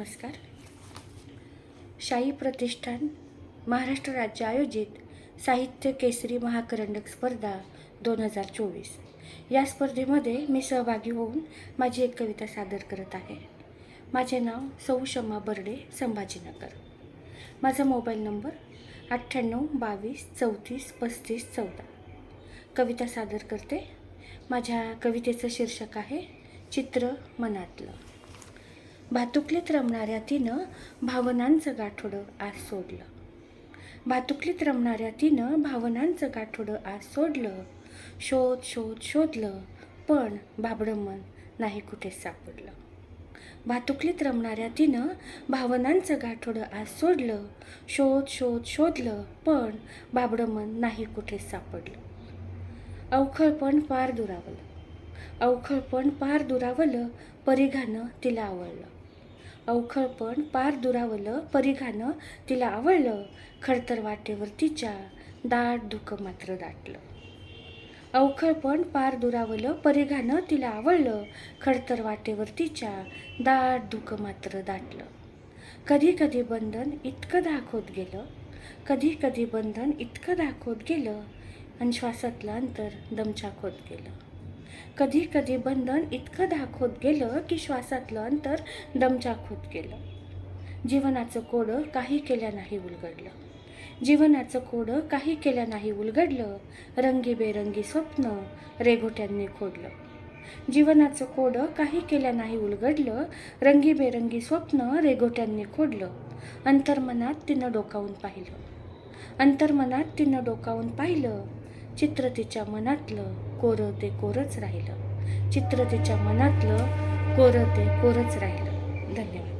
नमस्कार. शाही प्रतिष्ठान महाराष्ट्र राज्य आयोजित साहित्य केसरी महाकरंडक स्पर्धा दोन हजार चोवीस. या स्पर्धेमध्ये मी सहभागी होऊन माझी एक कविता सादर करत आहे. माझे नाव सौ शम्मा बर्डे संभाजीनगर. माझा मोबाईल नंबर अठ्ठ्याण्णव बावीस चौतीस पस्तीस चौदा. कविता सादर करते. माझ्या कवितेचं शीर्षक आहे चित्र मनातलं. भातुकलीत रमणाऱ्या तिनं भावनांचं गाठोडं आज सोडलं. भातुकलीत रमणाऱ्या तिनं भावनांचं गाठोडं आज सोडलं. शोध शोध शोधलं पण बाबडं मन नाही कुठे सापडलं. भातुकलीत रमणाऱ्या तिनं भावनांचं गाठोडं आज सोडलं. शोध शोध शोधलं पण बाबडं मन नाही कुठे सापडलं. अवखळपण पार दुरावलं. अवखळपण पार दुरावलं परिघानं तिला आवडलं अवखळपण पार दुरावलं परिघानं तिला आवडलं खडतर वाटेवर तिच्या दाट धुकं मात्र दाटलं. अवखळपण पार दुरावलं परिघानं तिला आवडलं खडतर वाटेवर तिच्या दाट धुकं मात्र दाटलं. कधी कधी बंधन इतकं दाखवत गेलं कधी कधी बंधन इतकं दाखवत गेलं आणि श्वासातलं अंतर दमछाक होत गेलं. कधी कधी बंधन इतकं दाखवत गेलं की श्वासातलं अंतर दमछाक होत गेलं. जीवनाचं कोडं काही केल्या नाही उलगडलं. जीवनाचं कोडं काही केल्या नाही उलगडलं. रंगीबेरंगी स्वप्न रेघोट्यांनी खोडलं. जीवनाचं कोडं काही केल्या नाही उलगडलं. रंगीबेरंगी स्वप्न रेघोट्यांनी खोडलं. अंतर्मनात तिनं डोकावून पाहिलं. अंतर्मनात तिनं डोकावून पाहिलं. चित्र तिच्या मनातलं कोरं ते कोरच राहिलं. चित्र तिच्या मनातलं कोरं ते कोरच राहिलं. धन्यवाद.